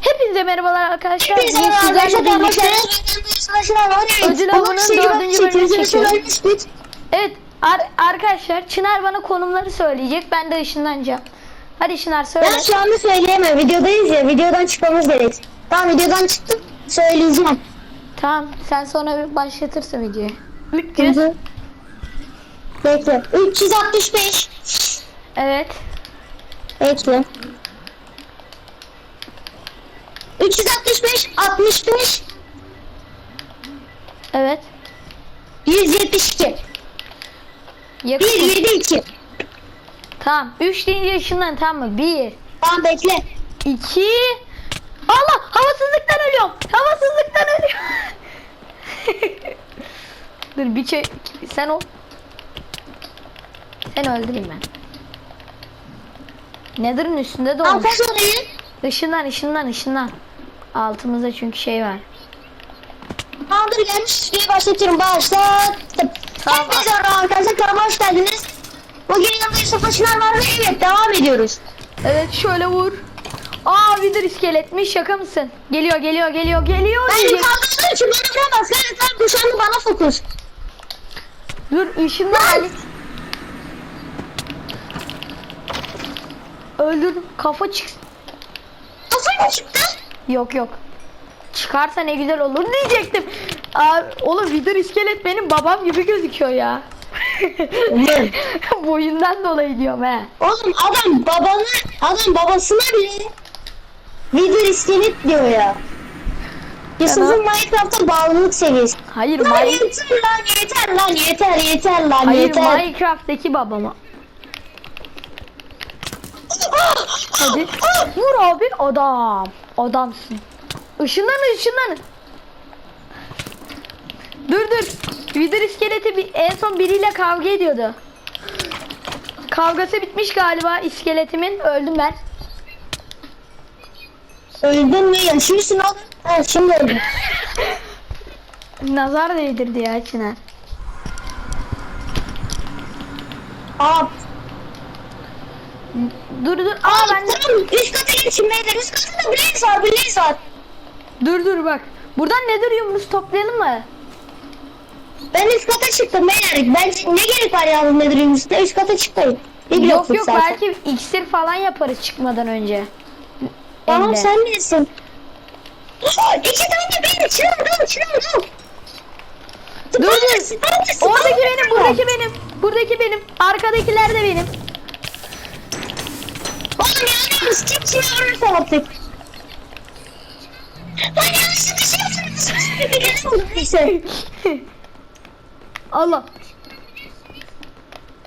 Hepinize merhabalar arkadaşlar. Hepinize Bugün merhaba sizlerle arkadaşlar. Ödül avının dördüncü bölümü çekiyoruz. Evet ar- arkadaşlar Çınar bana konumları söyleyecek. Ben de ışınlanacağım. Hadi Çınar söyle. Ben şu anda söyleyemem. Videodayız ya. Videodan çıkmamız gerek. Tamam videodan çıktım. Söyleyeceğim. Tamam sen sonra bir başlatırsın videoyu. 300. Hı. Bekle. 365. Evet. Bekle. 365, 65, Evet. 172. Yakın. 172. Tamam. 3 deyince ışınlan tamam mı? 1 Tamam bekle. 2 Allah havasızlıktan ölüyorum. Havasızlıktan ölüyorum. Dur bir şey sen o Sen öldüreyim ben. Nether'ın üstünde Tamam doğmuş. kaç orayı? Işınlan ışınlan ışınlan. Altımızda çünkü şey var. Tamamdır gelmiş. Videoyu başlatıyorum. Başlattım. Tamam. Hepinize merhaba arkadaşlar. Kanalıma hoş geldiniz. Bugün yanımda Yusuf Aşınar var ve evet devam ediyoruz. Evet şöyle vur. Aa vidir iskeletmiş şaka mısın? Geliyor geliyor geliyor geliyor. Ben diyecek. yukarıda için bana vuramaz. Evet sen kuşanlı bana fokus. Dur ışınlan Ali. Öldür kafa çık. Nasıl çıktı? Yok yok. Çıkarsa ne güzel olur diyecektim. Abi, oğlum vidir iskelet benim babam gibi gözüküyor ya. Boyundan dolayı diyorum he. Oğlum adam babanı, adam babasına bile video iskelet diyor ya. Yusuf'un. Minecraft'a bağlılık seviyesi. Hayır Lan yeter lan yeter lan yeter yeter lan Hayır yeter. Minecraft'taki babama. Hadi. Vur abi adam. Adamsın. Işınlanın ışınlanın. Dur dur. Vidir iskeleti bir, en son biriyle kavga ediyordu. Kavgası bitmiş galiba iskeletimin. Öldüm ben. Öldün mü yaşıyorsun oğlum? Ha şimdi öldüm. Nazar değdirdi ya Çınar. Aa, Dur dur. Aa ben de. tamam üst kata geçin beyler üst katında blaze var blaze var. Dur dur bak. Buradan nedir yumrusu toplayalım mı? Ben üst kata çıktım beyler. Ben ne gerek var ya bunun nedir üstüne üst kata çıkmayın. Bir Yok yok zaten. belki iksir falan yaparız çıkmadan önce. Tamam Elle. sen bilirsin. İki tane dur çınar dur. Dur dur. Oradaki benim, buradaki benim. Buradaki benim. Arkadakiler de benim. Oğlum yanlış kim çığırırsa artık. Lan yanlışlıkla şey oldu neyse. Allah.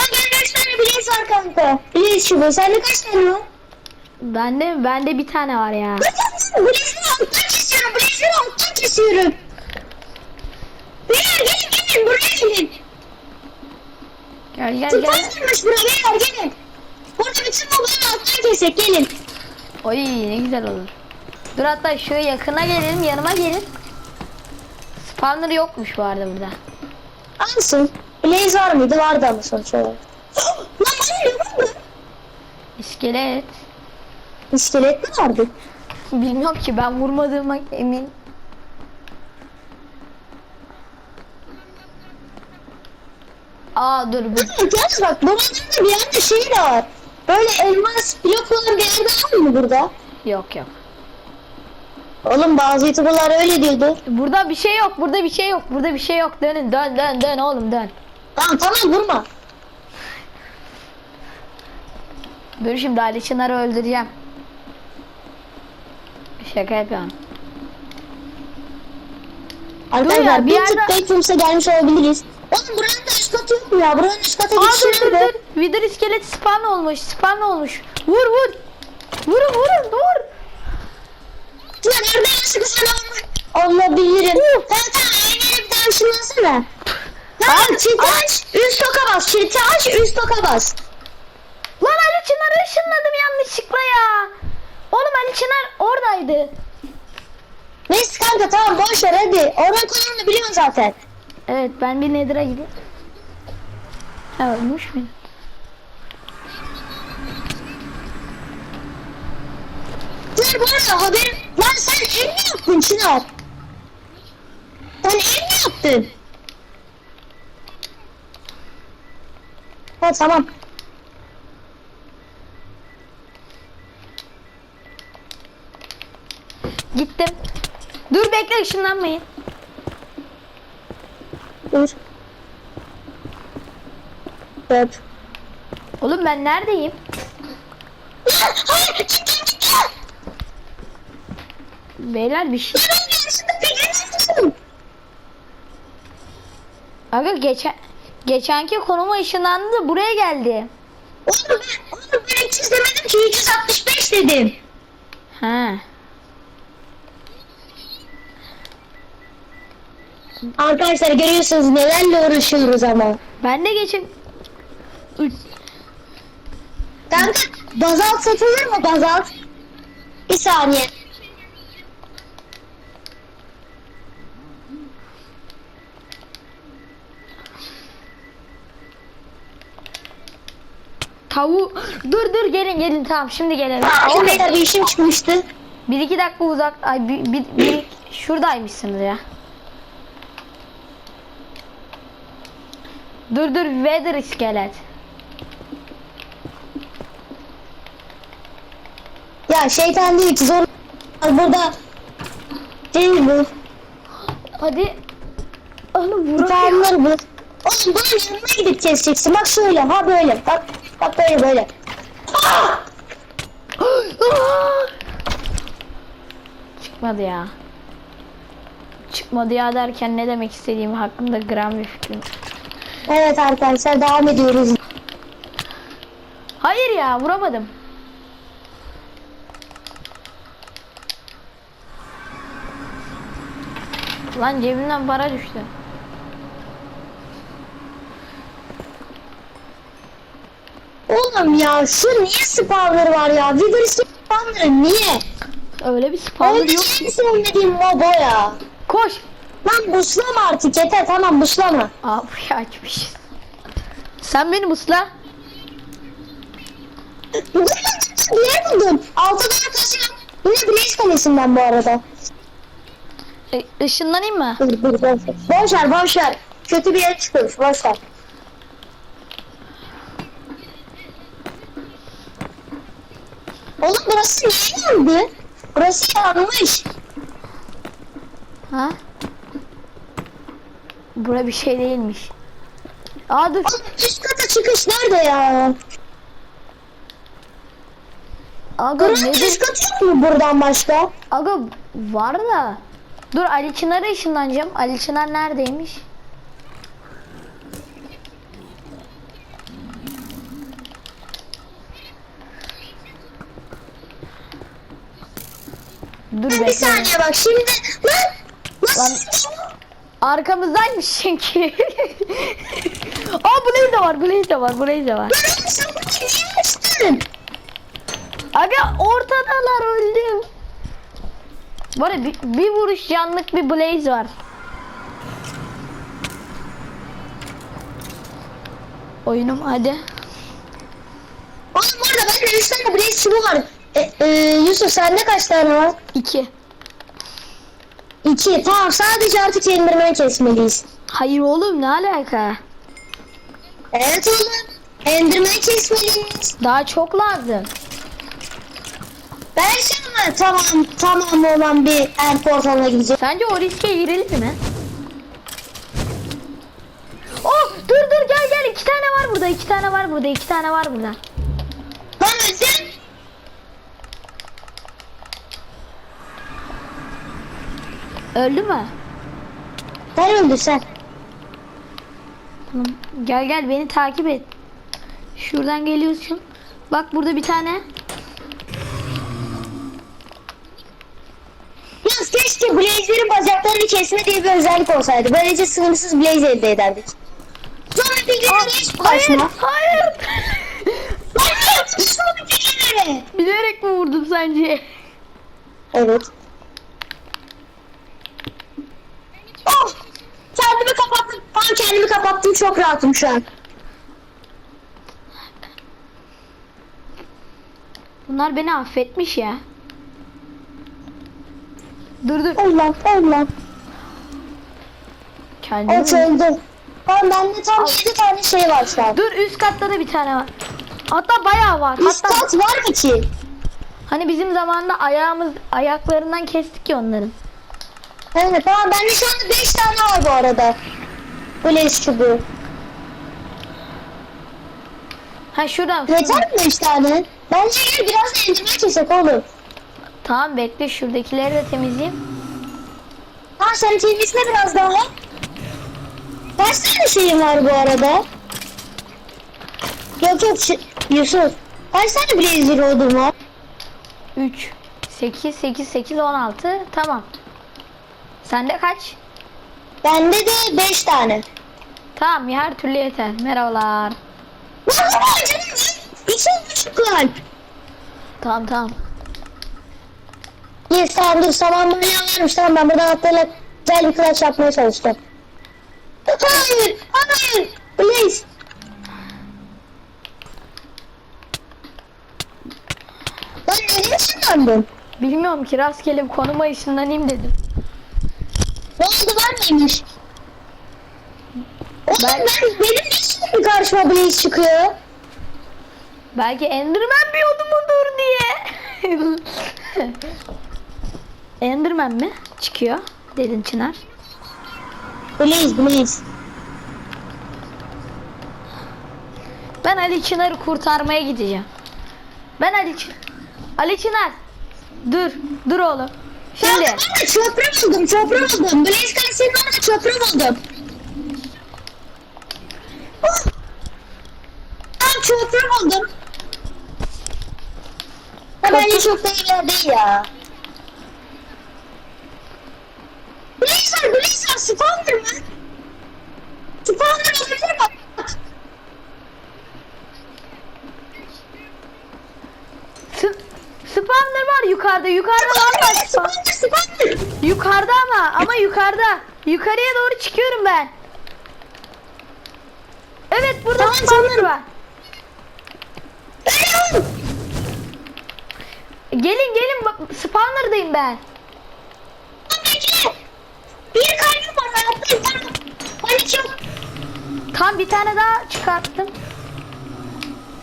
Bende üç tane bileğiz var kanka. Bileğiz şu bu. Sende kaç tane var? Bende bende bir tane var ya. Ben Bileğizini alttan kesiyorum. Bileğizini alttan kesiyorum. Beyler gelin gelin buraya gelin. Gel gel Tıpkı gel. girmiş buraya beyler gelin. Burada bütün mobları alttan kesek gelin. Oy ne güzel olur. Dur hatta şöyle yakına gelelim yanıma gelin. Spawner yokmuş bu arada burada. Ansın. Blaze var mıydı? Vardı ama sonuç olarak. Lan bana ne oldu? İskelet. İskelet mi vardı? Bilmiyorum ki ben vurmadığıma emin. Aa dur bu. Yalnız bak babanın bir yerde şey de var. Böyle elmas blok olan bir yerde var mı burada? Yok yok. Oğlum bazı youtuberlar öyle diyordu. Burada bir şey yok. Burada bir şey yok. Burada bir şey yok. Dönün dön dön dön oğlum dön. Tamam tamam vurma. Dur şimdi Ali Çınar'ı öldüreceğim. Şaka yapıyorum. Arkadaşlar bir bir tık yerde- Backrooms'a gelmiş olabiliriz. Oğlum buranın da üst katı yok mu ya? Buranın üst katı Aa dur dur dur. Wither iskelet spawn olmuş. Spawn olmuş. Vur vur. Vurun vurun vur. Ya nerede yanlışlıkla sana vurmuş? Olabilirim. Tamam tamam eğlenelim bir tane ışınlansana. Tamam çiti aç üst toka bas. Çiti aç üst toka bas. Lan Ali Çınar'ı ışınladım yanlışlıkla ya. Oğlum Ali Çınar oradaydı. Neyse kanka tamam boş ver hadi. Oradan konumunu biliyorsun zaten. Evet ben bir Nether'a gideyim. Ha ölmüş mü? Dur arada haberin... Lan sen ev mi yaptın Çınar? Sen ev mi yaptın? Ha tamam. Gittim. Dur bekle ışınlanmayın. Dur. Dur. Oğlum ben neredeyim? Hayır cidden cidden. Beyler bir şey. Aga geçen geçenki konuma ışınlandı da buraya geldi. Oğlum ben, oğlum ben 300 demedim ki 365 dedim. Ha. Arkadaşlar görüyorsunuz nelerle uğraşıyoruz ama. Ben de Üç- Kanka bazalt satılır mı bazalt? Bir saniye. tavuğu dur dur gelin gelin tamam şimdi gelelim. Şimdi bir işim çıkmıştı. Bir iki dakika uzak ay bir, bir, bir şuradaymışsınız ya. Dur dur weather iskelet. Ya şeytan değil ki zor. Burada değil bu. Hadi. Oğlum vuramıyor. Tutarlar bu. Oğlum bunun yanına gidip keseceksin. Bak şöyle ha böyle. Bak bak böyle böyle. Ah! Çıkmadı ya. Çıkmadı ya derken ne demek istediğim hakkında gram bir fikrim. Evet arkadaşlar devam ediyoruz. Hayır ya vuramadım. Lan cebimden para düştü. Oğlum ya şu niye spawner var ya? Wither spawner niye? Öyle bir spawner yok. en sevmediğim mob o ya. Koş. Lan buslama artık yeter tamam buslama. Abi açmış. Sen beni musla. Niye buldun? Altı tane taşı Yine Blaze kalesinden bu arada. E, ışınlanayım mı? Dur dur boş ver. Boş ver boş ver. Kötü bir yere çıkıyoruz boş ver. Oğlum burası niye yandı? Burası yanmış. Ha? Bura bir şey değilmiş. Aa dur. Üst kata çıkış nerede ya? Aga Buranın nedir? üst katı yok mu buradan başka? Aga var da. Dur Ali Çınar'a ışınlanacağım. Ali Çınar neredeymiş? Dur Bir bekle. saniye bak şimdi. Lan! Lan- Nasıl? Arkamızdaymış çünkü. Aa Blaze de var, Blaze de var, Blaze de var. Oğlum sen niye açtın? Aga ortadalar öldüm. Bu arada bir, bir vuruş canlık bir Blaze var. Oyunum hadi. Oğlum bu arada bende 3 tane Blaze çubuğu var. E, e, Yusuf sende kaç tane var? İki. 2. Tamam sadece artık Enderman kesmeliyiz. Hayır oğlum ne alaka? Evet oğlum. Enderman kesmeliyiz. Daha çok lazım. Ben şimdi tamam tamam olan bir end portalına gideceğim. Sence o riske girilir mi? Oh dur dur gel gel iki tane var burada iki tane var burada iki tane var burada. Lan öldün. Öldü mü? Sen öldün sen. Tamam. Gel gel beni takip et. Şuradan geliyorsun. Bak burada bir tane. Yalnız keşke Blaze'lerin bacaklarını kesme diye bir özellik olsaydı. Böylece sınırsız Blaze elde ederdik. Sonra bir gün hiç Hayır, hayır. Günlere? Bilerek mi vurdum sence? Evet. Oh! Kendimi kapattım. Tamam kendimi kapattım. Çok rahatım şu an. Bunlar beni affetmiş ya. Dur dur. Allah Allah. Kendimi... Öldü. Tamam bende tam 7 tane şey var şu an. Dur üst katta da bir tane var. Hatta bayağı var. Üst Hatta kat var mı ki? hani bizim zamanında ayağımız ayaklarından kestik ya onların. Evet tamam bende şu anda 5 tane var bu arada. Blaze çubuğu. Ha şuradan. Yeter mi 5 tane? Bence gel biraz da endirme kesek oğlum. Tamam bekle şuradakileri de temizleyeyim. Ha sen temizle biraz daha. Kaç tane şeyin var bu arada? Yok yok şey- Yusuf. Kaç tane Blazer odun var? 3 8 8 8 16 tamam. Sende kaç? Bende de 5 tane. Tamam her türlü yeter. Merhabalar. Vay canım. İki buçuk kalp. Tamam tamam. Yes tamam dur saman bayağı varmış tamam ben buradan atlayıp güzel bir clutch yapmaya çalıştım. Hayır hayır Blaze. Ben nereye ışınlandım? Bilmiyorum ki rastgele bir konuma ışınlanayım dedim. Oldu var mıymış? Oğlum Ben- ben, benim ne sürekli karşıma Blaze çıkıyor? Belki Enderman bir mudur diye. Enderman mi? Çıkıyor dedin Çınar. Blaze Blaze. Ben Ali Çınar'ı kurtarmaya gideceğim. Ben Ali Çın Ali Çınar. Dur, dur oğlum. Şimdi de çöprü buldum çöprü buldum. Blaze Galaxy'nin orada çöprü buldum. Oh. Ben çöprü buldum. Ha bence çok da değil ya. Blazer, Blazer, Spawner mı? Spawner olabilir bak. Sp- spawner var yukarıda. Yukarıda var Spawner. Yukarıda ama ama yukarıda. Yukarıya doğru çıkıyorum ben. Evet burada Tamam, tamam. var. Gelin gelin bak spawner'dayım ben. Bir kalbim var hayattayım tamam. Tam bir tane daha çıkarttım.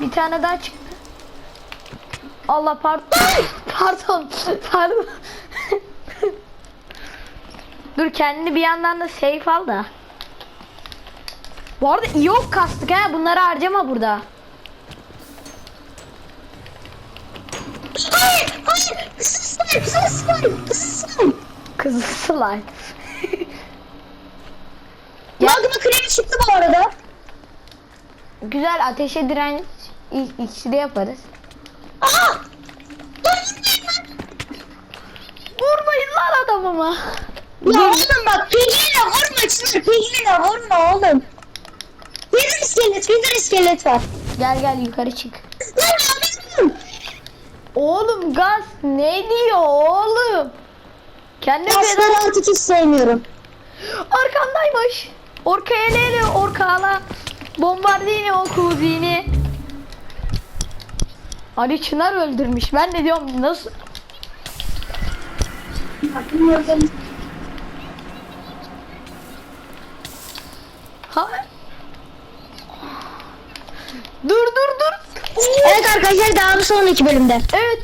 Bir tane daha çıktı. Allah pardon. pardon. Pardon. Dur kendini bir yandan da safe al da. Bu arada iyi ok kastık ha. Bunları harcama burada. Hayır, hayır. Slime. Magma kremi çıktı bu arada. Güzel ateşe direnç i- iksiri yaparız. Aha! Dur vurmayın lan. Vurmayın lan adamıma. Ya oğlum bak piggy'yle vurma Çınar, piggy'yle vurma oğlum. Wither iskelet, wither iskelet var. Gel gel yukarı çık. Lan anladım. Oğlum gaz ne diyor oğlum? Kendim feda... Asları artık hiç sevmiyorum. Arkamdaymış. Orka ele ele orkala. Bombardini o kuzini. Ali Çınar öldürmüş. Ben de diyorum nasıl? Ha? Dur dur dur. Evet arkadaşlar daha bir sonraki bölümde. Evet.